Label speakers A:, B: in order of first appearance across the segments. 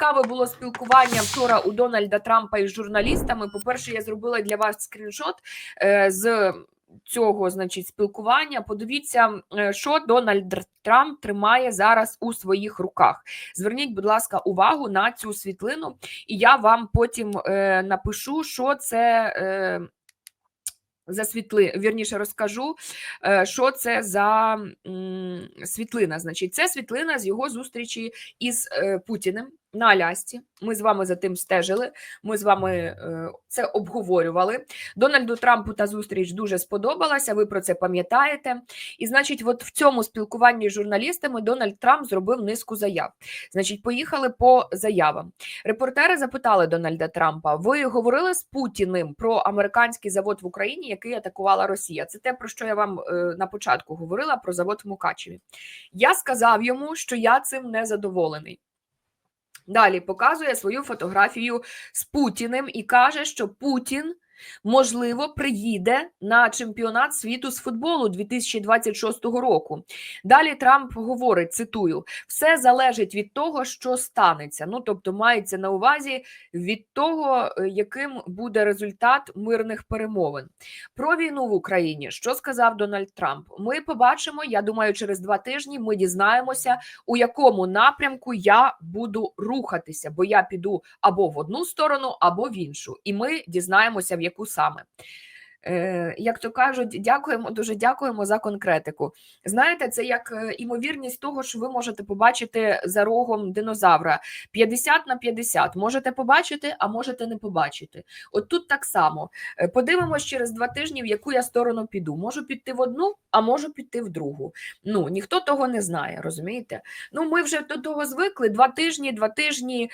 A: цікаве було спілкування вчора у Дональда Трампа із журналістами. По-перше, я зробила для вас скріншот е, з цього, значить, спілкування. Подивіться, е, що Дональд Трамп тримає зараз у своїх руках. Зверніть, будь ласка, увагу на цю світлину, і я вам потім е, напишу, що це. За світли, вірніше розкажу, що це за світлина. Значить, це світлина з його зустрічі із Путіним на Алясці. Ми з вами за тим стежили. Ми з вами е, це обговорювали. Дональду Трампу та зустріч дуже сподобалася. Ви про це пам'ятаєте. І, значить, от в цьому спілкуванні з журналістами Дональд Трамп зробив низку заяв. Значить, поїхали по заявам. Репортери запитали Дональда Трампа: ви говорили з Путіним про американський завод в Україні, який атакувала Росія? Це те, про що я вам е, на початку говорила про завод в Мукачеві. Я сказав йому, що я цим не задоволений. Далі показує свою фотографію з Путіним і каже, що Путін. Можливо, приїде на чемпіонат світу з футболу 2026 року. Далі Трамп говорить: цитую: все залежить від того, що станеться. Ну тобто, мається на увазі від того, е, яким буде результат мирних перемовин. Про війну в Україні, що сказав Дональд Трамп. Ми побачимо. Я думаю, через два тижні ми дізнаємося, у якому напрямку я буду рухатися, бо я піду або в одну сторону, або в іншу, і ми дізнаємося, в яку саме. Е, Як то кажуть, дякуємо, дуже дякуємо за конкретику. Знаєте, це як е, імовірність того, що ви можете побачити за рогом динозавра 50 на 50. Можете побачити, а можете не побачити. От тут так само. Е, Подивимось через два тижні, в яку я сторону піду. Можу піти в одну, а можу піти в другу. Ну ніхто того не знає, розумієте? Ну ми вже до того звикли. Два тижні, два тижні,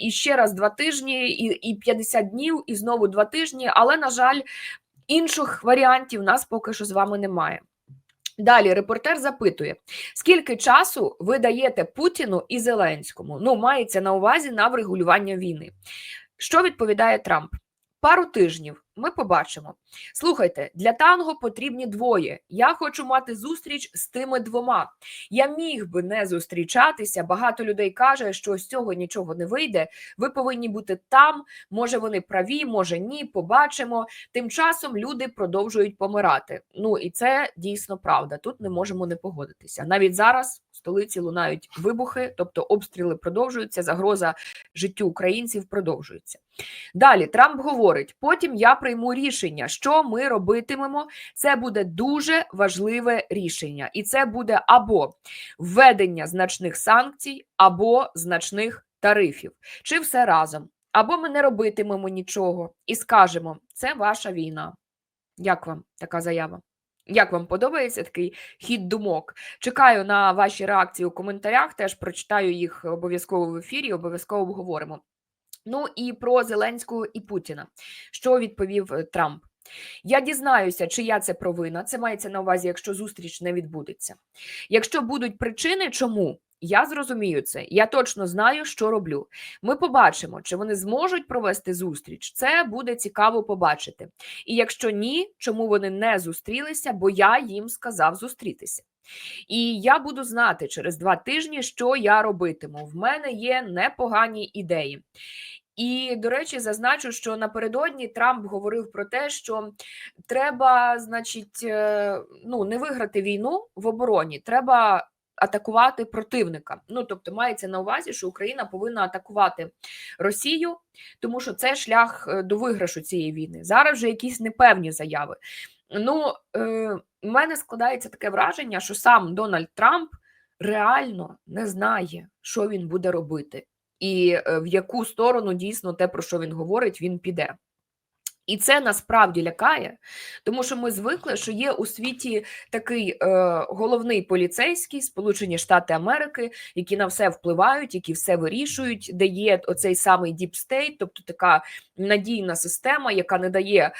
A: і ще раз два тижні, і, і 50 днів, і знову два тижні. Але на жаль. Інших варіантів нас поки що з вами немає. Далі репортер запитує: скільки часу ви даєте Путіну і Зеленському? Ну, мається на увазі на врегулювання війни. Що відповідає Трамп? Пару тижнів ми побачимо. Слухайте, для танго потрібні двоє. Я хочу мати зустріч з тими двома. Я міг би не зустрічатися. Багато людей каже, що з цього нічого не вийде. Ви повинні бути там. Може, вони праві, може ні. Побачимо. Тим часом люди продовжують помирати. Ну і це дійсно правда. Тут не можемо не погодитися. Навіть зараз столиці лунають вибухи, тобто обстріли продовжуються. Загроза життю українців продовжується. Далі Трамп говорить: потім я прийму рішення, що ми робитимемо. Це буде дуже важливе рішення, і це буде або введення значних санкцій, або значних тарифів, чи все разом. Або ми не робитимемо нічого і скажемо, це ваша війна. Як вам така заява? Як вам подобається такий хід думок? Чекаю на ваші реакції у коментарях. Теж прочитаю їх обов'язково в ефірі, обов'язково обговоримо. Ну і про Зеленського і Путіна. Що відповів е, Трамп? Я дізнаюся, чия це провина. Це мається на увазі, якщо зустріч не відбудеться. Якщо будуть причини, чому я зрозумію це, я точно знаю, що роблю. Ми побачимо, чи вони зможуть провести зустріч. Це буде цікаво побачити. І якщо ні, чому вони не зустрілися, бо я їм сказав зустрітися. І я буду знати через два тижні, що я робитиму. В мене є непогані ідеї. І, до речі, зазначу, що напередодні Трамп говорив про те, що треба, значить, е, ну не виграти війну в обороні, треба атакувати противника. Ну тобто, мається на увазі, що Україна повинна атакувати Росію, тому що це шлях е, до виграшу цієї війни. Зараз вже якісь непевні заяви. Ну, е, у мене складається таке враження, що сам Дональд Трамп реально не знає, що він буде робити, і е, в яку сторону дійсно те, про що він говорить, він піде. І це насправді лякає, тому що ми звикли, що є у світі такий е, головний поліцейський Сполучені Штати Америки, які на все впливають, які все вирішують, де є оцей самий State, тобто така надійна система, яка не дає е,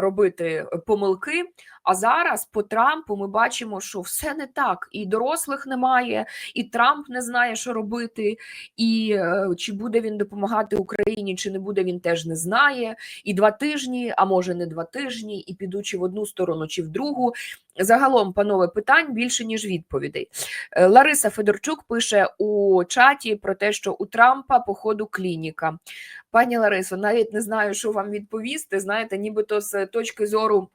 A: робити помилки. А зараз по Трампу ми бачимо, що все не так, і дорослих немає, і Трамп не знає, що робити, і е, чи буде він допомагати Україні, чи не буде, він теж не знає. І два тижні, а може не два тижні, і підучи в одну сторону чи в другу. Загалом, панове, питань більше ніж відповідей. Е, Лариса Федорчук пише у чаті про те, що у Трампа походу клініка. Пані Ларисо, навіть не знаю, що вам відповісти. Знаєте, нібито з точки зору.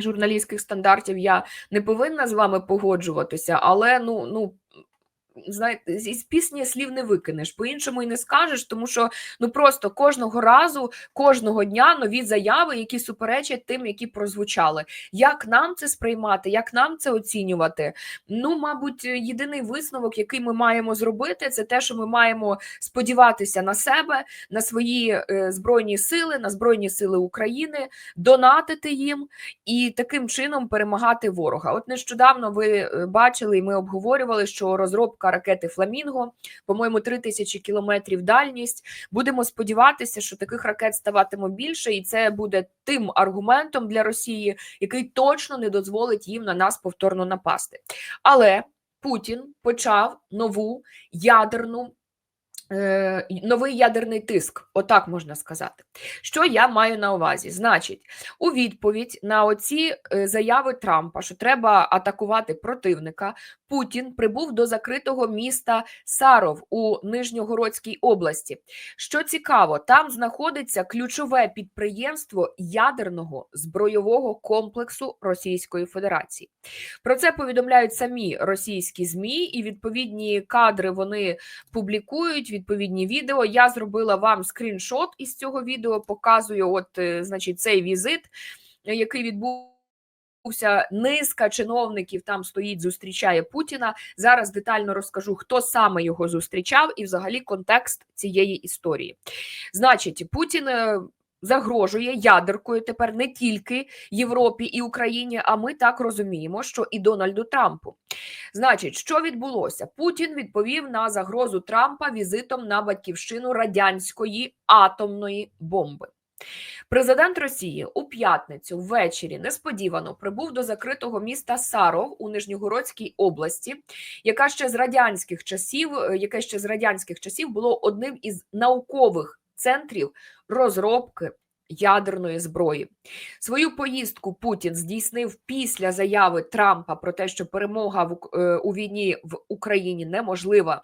A: Журналістських стандартів я не повинна з вами погоджуватися, але ну ну знаєте, з пісні слів не викинеш, по-іншому і не скажеш, тому що ну просто кожного разу, кожного дня нові заяви, які суперечать тим, які прозвучали. Як нам це сприймати, як нам це оцінювати? Ну, мабуть, єдиний висновок, який ми маємо зробити, це те, що ми маємо сподіватися на себе, на свої е, збройні сили, на збройні сили України, донатити їм і таким чином перемагати ворога. От нещодавно ви е, бачили, і ми обговорювали, що розробка ракети Фламінго, по-моєму, 3 тисячі кілометрів дальність. Будемо сподіватися, що таких ракет ставатиме більше, і це буде тим аргументом для Росії, який точно не дозволить їм на нас повторно напасти. Але Путін почав нову ядерну. Е, Новий ядерний тиск, отак можна сказати. Що я маю на увазі? Значить, у відповідь на оці е, заяви Трампа, що треба атакувати противника, Путін прибув до закритого міста Саров у Нижньогородській області. Що цікаво, там знаходиться ключове підприємство ядерного збройового комплексу Російської Федерації. Про це повідомляють самі російські змі, і відповідні кадри вони публікують. Відповідні відео. Я зробила вам скріншот із цього відео. Показую, от, е, значить, цей візит, е, який відбув. Низка чиновників там стоїть, зустрічає Путіна. Зараз детально розкажу, хто саме його зустрічав, і взагалі контекст цієї історії. Значить, Путін е, загрожує ядеркою тепер не тільки Європі і Україні, а ми так розуміємо, що і Дональду Трампу. Значить, що відбулося? Путін відповів на загрозу Трампа візитом на батьківщину радянської атомної бомби. Президент Росії у п'ятницю ввечері несподівано прибув до закритого міста Саров у Нижньогородській області, яка ще з радянських часів, е, яке ще з радянських часів було одним із наукових центрів розробки ядерної зброї. Свою поїздку Путін здійснив після заяви Трампа про те, що перемога в е, у війні в Україні неможлива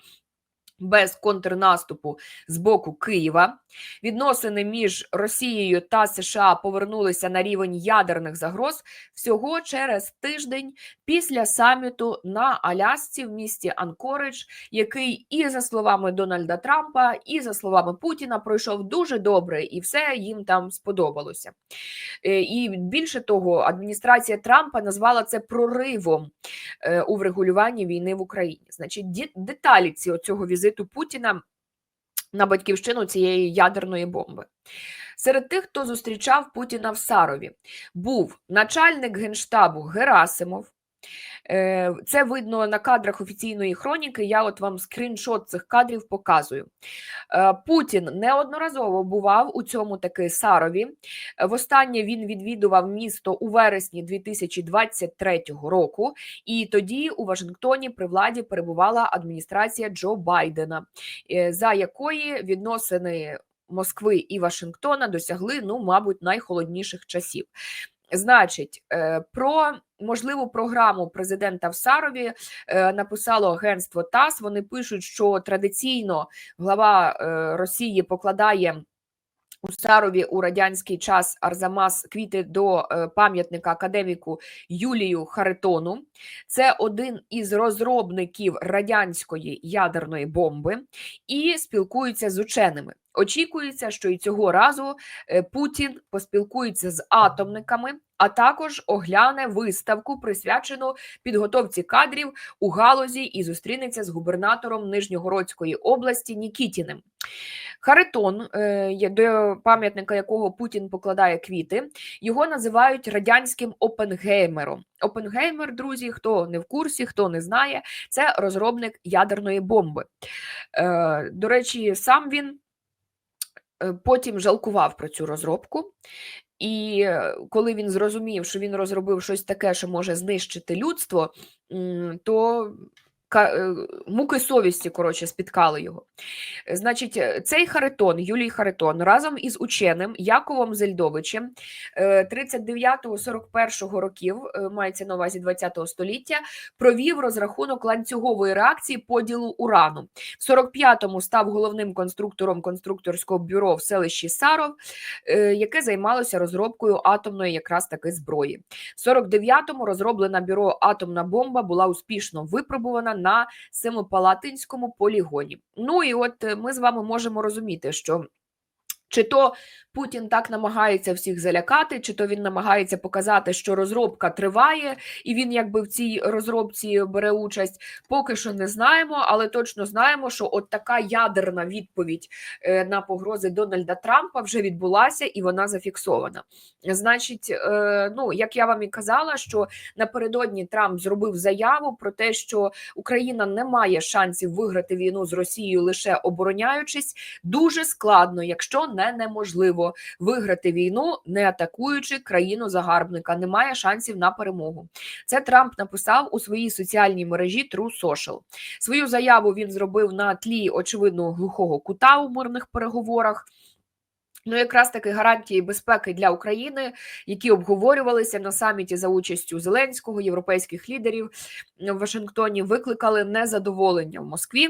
A: без контрнаступу з боку Києва. Відносини між Росією та США повернулися на рівень ядерних загроз всього через тиждень після саміту на Алясці в місті Анкоридж, який і за словами Дональда Трампа, і за словами Путіна пройшов дуже добре, і все їм там сподобалося. Е, і більше того, адміністрація Трампа назвала це проривом е, у врегулюванні війни в Україні. Значить, деталі цього візиту візиту Путіна на батьківщину цієї ядерної бомби. Серед тих, хто зустрічав Путіна в Сарові, був начальник генштабу Герасимов, це видно на кадрах офіційної хроніки. Я от вам скріншот цих кадрів показую. Е, Путін неодноразово бував у цьому таки Сарові. Востаннє він відвідував місто у вересні 2023 року, і тоді у Вашингтоні при владі перебувала адміністрація Джо Байдена, е, за якої відносини Москви і Вашингтона досягли, ну, мабуть, найхолодніших часів. Значить, про можливу програму президента в Сарові е, написало агентство ТАСС. Вони пишуть, що традиційно глава е, Росії покладає. У Сарові у радянський час Арзамас квіти до е, пам'ятника академіку Юлію Харитону. Це один із розробників радянської ядерної бомби і спілкується з ученими. Очікується, що і цього разу е, Путін поспілкується з атомниками, а також огляне виставку, присвячену підготовці кадрів у галузі і зустрінеться з губернатором Нижньогородської області Нікітіним. Харитон, е, до пам'ятника якого Путін покладає квіти, його називають радянським Опенгеймером. Опенгеймер, друзі, хто не в курсі, хто не знає, це розробник ядерної бомби. Е, до речі, сам він. Е, потім жалкував про цю розробку І коли він зрозумів, що він розробив щось таке, що може знищити людство, то муки совісті коротше спіткали його. Е, Значить, е, цей Харитон, Юлій Харитон, разом із ученим Яковом Зельдовичем е, 39-41 років, е, мається на увазі 20 століття, провів розрахунок ланцюгової реакції поділу урану. В 45-му став головним конструктором конструкторського бюро в селищі Саров, е, яке займалося розробкою атомної якраз таки зброї. В 49-му розроблена бюро атомна бомба була успішно випробувана на Семипалатинському полігоні. Ну і от е, ми з вами можемо розуміти, що чи то Путін так намагається всіх залякати, чи то він намагається показати, що розробка триває, і він якби в цій розробці бере участь. Поки що не знаємо, але точно знаємо, що от така ядерна відповідь е, на погрози Дональда Трампа вже відбулася і вона зафіксована. Значить, е, ну як я вам і казала, що напередодні Трамп зробив заяву про те, що Україна не має шансів виграти війну з Росією лише обороняючись. Дуже складно, якщо не неможливо виграти війну, не атакуючи країну загарбника. Немає шансів на перемогу. Це Трамп написав у своїй соціальній мережі True Social. Свою заяву він зробив на тлі очевидно глухого кута у мирних переговорах. Ну, якраз таки гарантії безпеки для України, які обговорювалися на саміті за участю Зеленського, європейських лідерів в Вашингтоні, викликали незадоволення в Москві.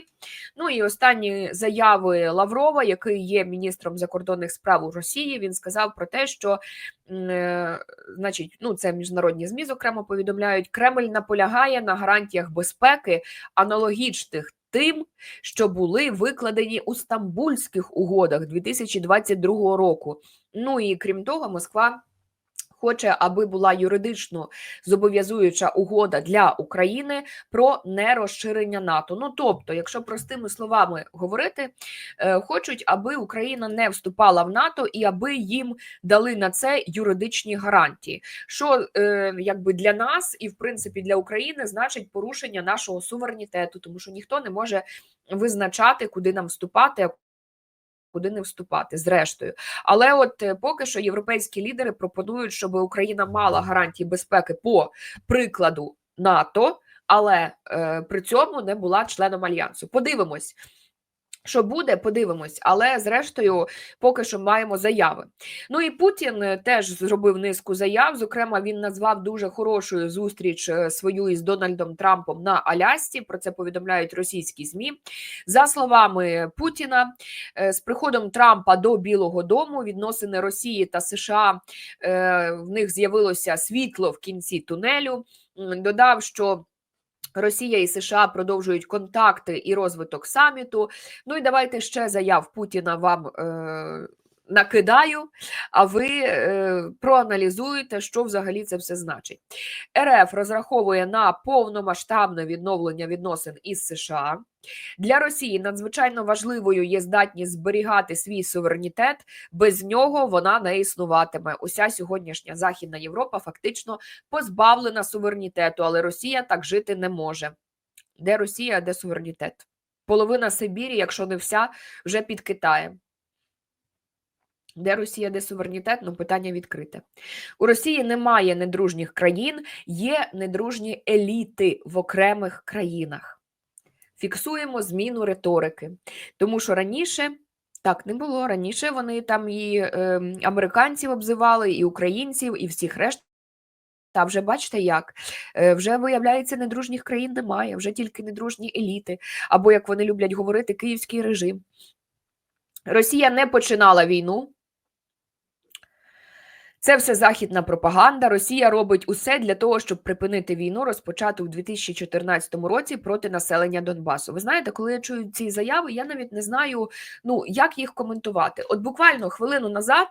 A: Ну і останні заяви Лаврова, який є міністром закордонних справ у Росії, він сказав про те, що е, значить, ну це міжнародні змі, зокрема повідомляють, Кремль наполягає на гарантіях безпеки, аналогічних тим, що були викладені у стамбульських угодах 2022 року. Ну і крім того, Москва. Хоче, аби була юридично зобов'язуюча угода для України про нерозширення НАТО. Ну тобто, якщо простими словами говорити, е, хочуть, аби Україна не вступала в НАТО і аби їм дали на це юридичні гарантії, що е, якби для нас і в принципі для України значить порушення нашого суверенітету, тому що ніхто не може визначати, куди нам вступати. Куди не вступати, зрештою, але от е, поки що європейські лідери пропонують, щоб Україна мала гарантії безпеки по прикладу НАТО, але е, при цьому не була членом альянсу. Подивимось, що буде, подивимось, але зрештою, поки що маємо заяви. Ну і Путін е, теж зробив низку заяв. Зокрема, він назвав дуже хорошою зустріч е, свою із Дональдом Трампом на Алясці. Про це повідомляють російські змі. За словами Путіна, е, з приходом Трампа до Білого Дому відносини Росії та США в них з'явилося світло в кінці тунелю. Додав, що Росія і США продовжують контакти і розвиток саміту. Ну і давайте ще заяв Путіна вам е, накидаю, а ви е, проаналізуєте, що взагалі це все значить. РФ розраховує на повномасштабне відновлення відносин із США. Для Росії надзвичайно важливою є здатність зберігати свій суверенітет. Без нього вона не існуватиме. Уся сьогоднішня Західна Європа фактично позбавлена суверенітету, але Росія так жити не може. Де Росія, де суверенітет? Половина Сибірі, якщо не вся, вже під Китаєм. Де Росія, де суверенітет? Ну, питання відкрите. У Росії немає недружніх країн, є недружні еліти в окремих країнах. Фіксуємо зміну риторики, тому що раніше так не було. Раніше вони там і е, американців обзивали, і українців, і всіх решт. Та вже бачите як. Е, Вже виявляється, недружніх країн немає, вже тільки недружні еліти, або як вони люблять говорити, київський режим. Росія не починала війну. Це все західна пропаганда. Росія робить усе для того, щоб припинити війну, розпочату у 2014 році проти населення Донбасу. Ви знаєте, коли я чую ці заяви, я навіть не знаю, ну як їх коментувати. От буквально хвилину назад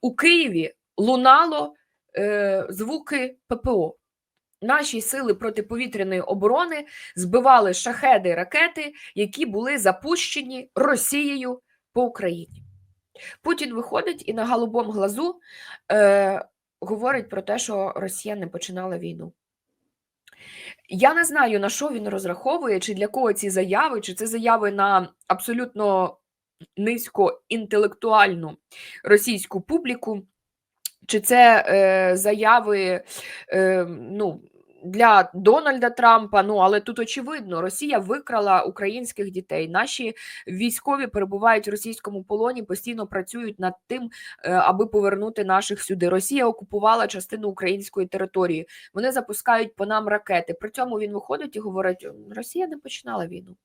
A: у Києві лунало е, звуки ППО. Наші сили протиповітряної оборони збивали шахеди ракети, які були запущені Росією по Україні. Путін виходить і на голубому глазу е, говорить про те, що Росія не починала війну. Я не знаю, на що він розраховує, чи для кого ці заяви, чи це заяви на абсолютно низькоінтелектуальну російську публіку. чи це е, заяви е, ну, для Дональда Трампа? Ну але тут очевидно, Росія викрала українських дітей. Наші військові перебувають в російському полоні, постійно працюють над тим, е, аби повернути наших сюди. Росія окупувала частину української території. Вони запускають по нам ракети. При цьому він виходить і говорить: Росія не починала війну.